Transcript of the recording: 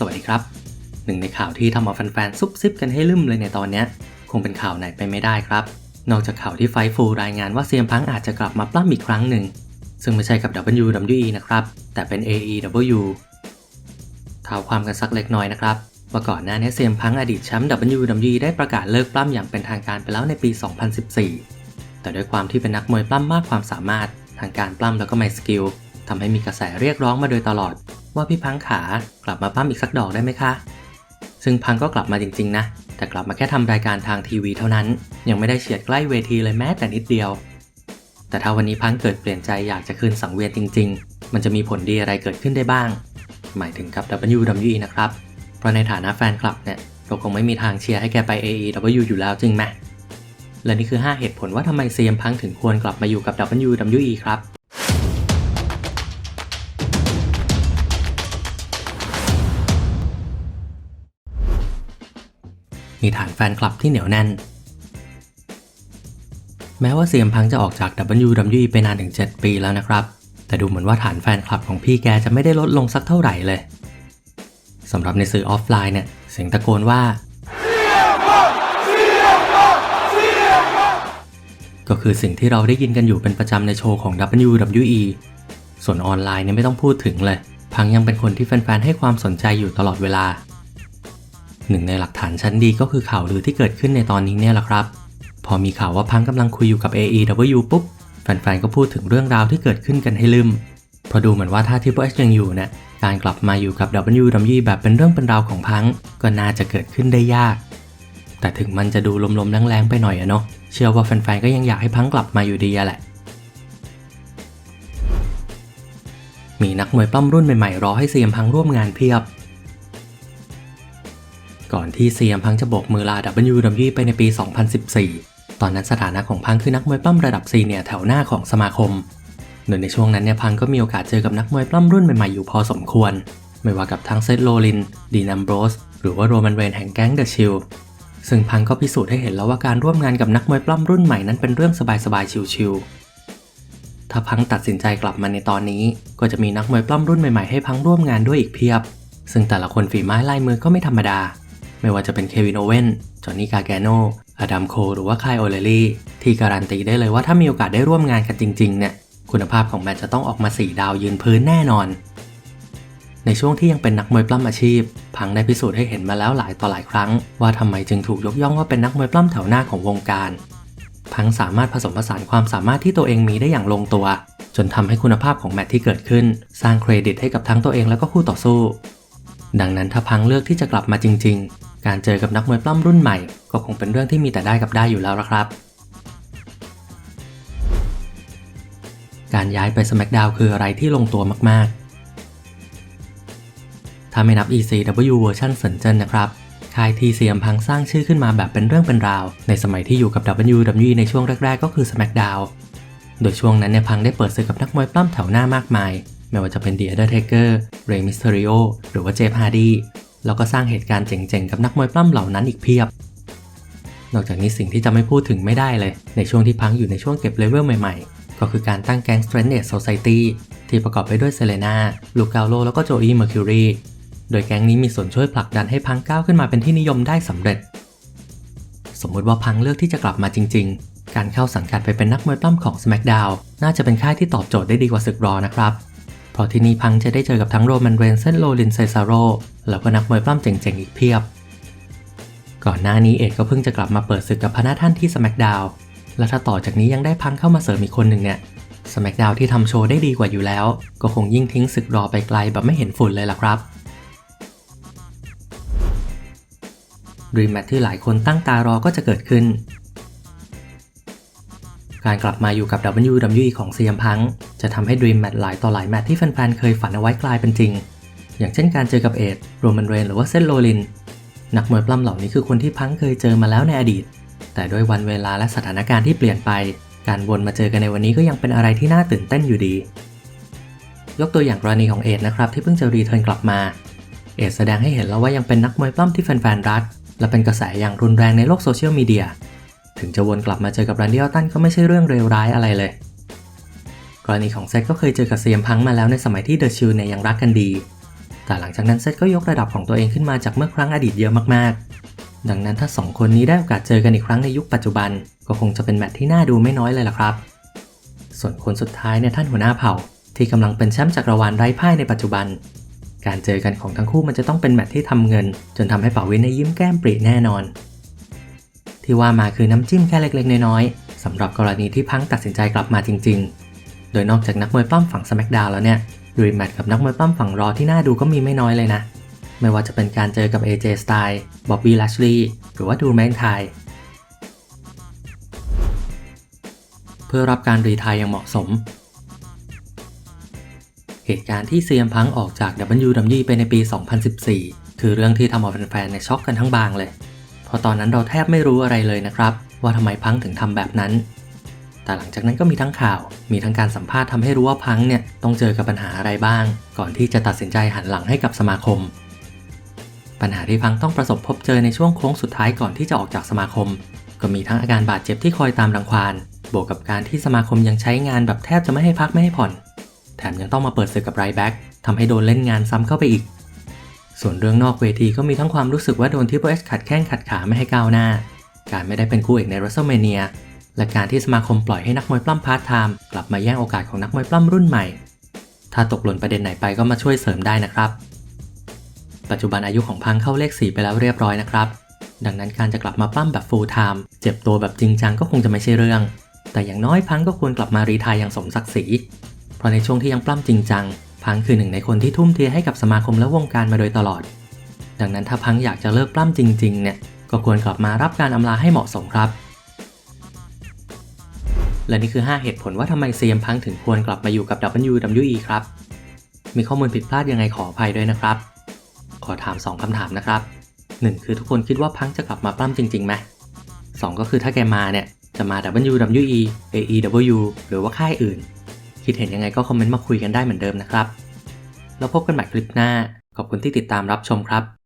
สวัสดีครับ หนึ่งในข่าวที่ทำเอาแฟนๆซุบซิบกันให้ลืมเลยในตอนนี้คงเป็นข่าวไหนไปไม่ได้ครับ นอกจากข่าวที่ไฟฟูรายงานว่าเซียมพังอาจจะกลับมาปล้ำอีกครั้งหนึ่ง ซึ่งไม่ใช่กับ WWE นะครับ แต่เป็น AEW ท้าวความกันสักเล็กน้อยนะครับว่าก่อนหน้านี้เซียมพังอดีตแชมป์ WWE ได้ประกาศเลิกปล้ำอย่างเป็นทางการไปแล้วในปี 2014 แต่ด้วยความที่เป็นนักมวยปล้ำมากความสามารถทางการปล้ำแล้วก็ไม่สกิลทำให้มีกระแสเรียกร้องมาโดยตลอด ว่าพี่พังขากลับมาปล้ำอีกสักดอกได้ไหมคะ ซึ่งพังก็กลับมาจริง ๆ นะ แต่กลับมาแค่ทำรายการทางทีวีเท่านั้น ยังไม่ได้เฉียดใกล้เวทีเลยแม้แต่นิดเดียว แต่ถ้าวันนี้พังเกิดเปลี่ยนใจอยากจะคืนสังเวียนจริง ๆ มันจะมีผลดีอะไรเกิดขึ้นได้บ้าง หมายถึงกับ WWE นะครับ เพราะในฐานะแฟนคลับเนี่ยเราคงไม่มีทางเชียร์ให้แกไป AEW อยู่แล้วจริงไหมและนี่คือ 5 เหตุผลว่าทำไมเซียมพังถึงควรกลับมาอยู่กับ WWE ครับ มีฐานแฟนคลับที่เหนียวแน่น แม้ว่าเซียมพังจะออกจาก WWE ไปนานถึง 7 ปีแล้วนะครับ แต่ดูเหมือนว่าฐานแฟนคลับของพี่แกจะไม่ได้ลดลงสักเท่าไหร่เลยสำหรับในสื่อออฟไลน์เนี่ยเสียงตะโกนว่าก็คือสิ่งที่เราได้ยินกันอยู่เป็นประจำในโชว์ของ WWE ส่วนออนไลน์เนี่ยไม่ต้องพูดถึงเลย พังยังเป็นคนที่แฟนๆให้ความสนใจอยู่ตลอดเวลา หนึ่งในหลักฐานชั้นดีก็คือข่าวลือที่เกิดขึ้นในตอนนี้เนี่ยแหละครับ พอมีข่าวว่าพังกำลังคุยอยู่กับ AEW ปุ๊บ แฟนๆ ก็พูดถึงเรื่องราวที่เกิดขึ้นกันให้ลืมเพราะดูเหมือนว่าถ้า Triple H ยังอยู่เนี่ยการกลับมาอยู่กับ WWE แบบเป็นเรื่องเป็นราวของพังก็น่าจะเกิดขึ้นได้ยาก แต่ถึงมันจะดูลมๆแรงๆไปหน่อยอะเนาะเชื่อว่าแฟนๆ ก็ยังอยากให้พังกลับมาอยู่ดีแหละ มีนักมวยปล้ำรุ่นใหม่ๆรอให้เซียมพังร่วมงานเพียบ ก่อนที่เซียมพังจะโบกมือลา WWE ไปในปี 2014 ตอนนั้นสถานะของพังคือนักมวยปล้ำระดับซีเนียแถวหน้าของสมาคม โดยในช่วงนั้นเนี่ยพังก็มีโอกาสเจอกับนักมวยปล้ำรุ่นใหม่ๆอยู่พอสมควร ไม่ว่ากับทั้งเซธโรลิน ดีนัมโบรส หรือว่าโรมันเรนแห่งแก๊งเดอะชิลซึ่งพังก็พิสูจน์ให้เห็นแล้วว่าการร่วมงานกับนักมวยปล้ำรุ่นใหม่นั้นเป็นเรื่องสบายๆชิวๆถ้าพังตัดสินใจกลับมาในตอนนี้ ก็จะมีนักมวยปล้ำรุ่นใหม่ๆให้พังร่วมงานด้วยอีกเพียบ ซึ่งแต่ละคนฝีไม้ลายมือก็ไม่ธรรมดา ไม่ว่าจะเป็นเควินโอเว่น จอห์นนี่กาแกโนอดัมโค หรือว่าคายโอเลลี่ ที่การันตีได้เลยว่าถ้ามีโอกาสได้ร่วมงานกันจริงๆเนี่ย คุณภาพของแมตช์จะต้องออกมา 4 ดาวยืนพื้นแน่นอน ในช่วงที่ยังเป็นนักมวยปล้ำอาชีพ พังได้พิสูจน์ให้เห็นมาแล้วหลายต่อหลายครั้ง ว่าทำไมจึงถูกยกย่องว่าเป็นนักมวยปล้ำแถวหน้าของวงการ พังสามารถผสมผสานความสามารถที่ตัวเองมีได้อย่างลงตัว จนทำให้คุณภาพของแมตช์ที่เกิดขึ้น สร้างเครดิตให้กับทั้งตัวเองแล้วก็คู่ต่อสู้ดังนั้นถ้าพังเลือกที่จะกลับมาจริง การเจอกับนักมวยปล้ำรุ่นใหม่ ก็คงเป็นเรื่องที่มีแต่ได้กับได้อยู่แล้วละครับ การย้ายไป SmackDown คืออะไรที่ลงตัวมากๆ ถ้าไม่นับ ECW เวอร์ชันเซินเจิ้นนะครับค่ายทีเซียมพังสร้างชื่อขึ้นมาแบบเป็นเรื่องเป็นราว ในสมัยที่อยู่กับ WWE ในช่วงแรก ๆ ก็คือ SmackDown โดยช่วงนั้นเนี่ยพังได้เปิดศึกกับนักมวยปล้ำแถวหน้ามากมาย ไม่ว่าจะเป็น The Undertaker, Rey Mysterio หรือว่า Jeff Hardy แล้วก็สร้างเหตุการณ์เจ๋งๆ กับนักมวยปล้ำเหล่านั้นอีกเพียบ นอกจากนี้สิ่งที่จะไม่พูดถึงไม่ได้เลย ในช่วงที่พังอยู่ในช่วงเก็บเลเวลใหม่ๆ ก็คือการตั้งแก๊ง Strength Age Society ที่ประกอบไปด้วยเซเลนาลูกาโลแล้วก็โจอีเมอร์คิวรีโดยแก๊งนี้มีส่วนช่วยผลักดันให้พังก้าวขึ้นมาเป็นที่นิยมได้สำเร็จ สมมุติว่าพังเลือกที่จะกลับมาจริง ๆ การเข้าสังกัดไปเป็นนักมวยปล้ำของ SmackDown น่าจะเป็นค่ายที่ตอบโจทย์ได้ดีกว่าศึกรอนะครับ ราะที่นี่พังจะได้เจอกับทั้งโรมันเรนเซนโรลินเซซาโรแล้วก็นักมวยปล้ำเจ๋งๆอีกเพียบ ก่อนหน้านี้เอกก็เพิ่งจะกลับมาเปิดศึกกับพนักท่านที่ SmackDown และถ้าต่อจากนี้ยังได้พังเข้ามาเสริมอีกคนหนึ่งเนี่ย SmackDown ที่ทำโชว์ได้ดีกว่าอยู่แล้ว ก็คงยิ่งทิ้งศึกรอไปไกลแบบไม่เห็นฝุ่นเลยล่ะครับ Dream Match ที่หลายคนตั้งตารอก็จะเกิดขึ้น การกลับมาอยู่กับ WWE ของ CM Punk จะทำให้ Dream Match หลายต่อหลายแมตช์ที่แฟนๆเคยฝันเอาไว้กลายเป็นจริง อย่างเช่นการเจอกับเอดโรมันเรนหรือว่าเซนโรลิน นักมวยปล้ำเหล่านี้คือคนที่พังเคยเจอมาแล้วในอดีต แต่ด้วยวันเวลาและสถานการณ์ที่เปลี่ยนไป การวนมาเจอกันในวันนี้ก็ยังเป็นอะไรที่น่าตื่นเต้นอยู่ดี ยกตัวอย่างกรณีของเอดนะครับที่เพิ่งจะรีเทิร์นกลับมา เอดแสดงให้เห็นแล้วว่ายังเป็นนักมวยปล้ำที่แฟนๆรักและเป็นกระแสอย่างรุนแรงในโลกโซเชียลมีเดีย ถึงจะวนกลับมาเจอกับแรนดี้ออตตันก็ไม่ใช่เรื่องเลวร้ายอะไรเลย กรณีของเซตก็เคยเจอกับเซียมพังมาแล้วในสมัยที่เดอะชิลเนี่ยยังรักกันดี แต่หลังจากนั้นเซตก็ยกระดับของตัวเองขึ้นมาจากเมื่อครั้งอดีตเยอะมากๆ ดังนั้นถ้าสองคนนี้ได้โอกาสเจอกันอีกครั้งในยุคปัจจุบัน ก็คงจะเป็นแมตช์ที่น่าดูไม่น้อยเลยล่ะครับ ส่วนคนสุดท้ายเนี่ยท่านหัวหน้าเผ่า ที่กำลังเป็นแชมป์จักรวาลไร้พ่ายในปัจจุบัน การเจอกันของทั้งคู่มันจะต้องเป็นแมตช์ที่ทำเงิน จนทำให้เป่าวินในยยิ้มแก้มปรีแน่นอน ที่ว่ามาคือน้ำจิ้มแค่เล็กๆ น้อยๆสำหรับกรณีที่พังตัดสินใจกลับมาจริง ๆ โดยนอกจากนักมวยปล้ำฝั่ง SmackDown แล้วเนี่ยรีแมตช์กับนักมวยปล้ำฝั่งรอที่น่าดูก็มีไม่น้อยเลยนะ ไม่ว่าจะเป็นการเจอกับ AJ Styles Bobby Lashley หรือว่าดูแมงไทยเพื่อรับการรีไทายอย่างเหมาะสม เหตุการณ์ที่ CM Punk ออกจาก WWE ไปในปี 2014 คือเรื่องที่ทำเอาแฟนๆในช็อกกันทั้งบางเลย พราะตอนนั้นเราแทบไม่รู้อะไรเลยนะครับ ว่าทำไมพังถึงทำแบบนั้น แต่หลังจากนั้นก็มีทั้งข่าว มีทั้งการสัมภาษณ์ทำให้รู้ว่าพังเนี่ยต้องเจอกับปัญหาอะไรบ้าง ก่อนที่จะตัดสินใจหันหลังให้กับสมาคม ปัญหาที่พังต้องประสบพบเจอในช่วงโค้งสุดท้ายก่อนที่จะออกจากสมาคม ก็มีทั้งอาการบาดเจ็บที่คอยตามรังควานบวกกับการที่สมาคมยังใช้งานแบบแทบจะไม่ให้พักไม่ให้ผ่อน แถมยังต้องมาเปิดศึกกับไรแบ็กทำให้โดนเล่นงานซ้ำเข้าไปอีก ส่วนเรื่องนอกเวทีก็มีทั้งความรู้สึกว่าโดนที่โ s ขัดแข้งขัดขาไม่ให้ก้าวหน้า การไม่ได้เป็นคู่เอกใน WrestleMania และการที่สมาคมปล่อยให้นักมวยปล้ำพาร์ทไทม์กลับมาแย่งโอกาสของนักมวยปล้ำรุ่นใหม่ ถ้าตกหล่นประเด็นไหนไปก็มาช่วยเสริมได้นะครับ ปัจจุบันอายุของพังเข้าเลข 4 ไปแล้วเรียบร้อยนะครับ ดังนั้นการจะกลับมาปล้ำแบบ full time เจ็บตัวแบบจริงจังก็คงจะไม่ใช่เรื่อง แต่อย่างน้อยพังก็ควรกลับมารีไทายอย่างสมศักดิ์ศรี เพราะในช่วงที่ยังปล้ำจริงจัง พังคือหนึ่งในคนที่ทุ่มเทให้กับสมาคมและวงการมาโดยตลอด ดังนั้นถ้าพังอยากจะเลิกปล้ำจริงๆ เนี่ย ก็ควรกลับมารับการอำลาให้เหมาะสมครับ และนี่คือ 5 เหตุผลว่าทำไมเซียมพังถึงควรกลับมาอยู่กับ WWE ครับ มีข้อมูลผิดพลาดยังไงขออภัยด้วยนะครับ ขอถาม 2คำถามนะครับ 1 คือทุกคนคิดว่าพังจะกลับมาปล้ำจริงๆไหม2ก็คือถ้าแกมาเนี่ยจะมา WWE AEW หรือว่าค่ายอื่น คิดเห็นยังไงก็คอมเมนต์มาคุยกันได้เหมือนเดิมนะครับ แล้วพบกันใหม่คลิปหน้า ขอบคุณที่ติดตามรับชมครับ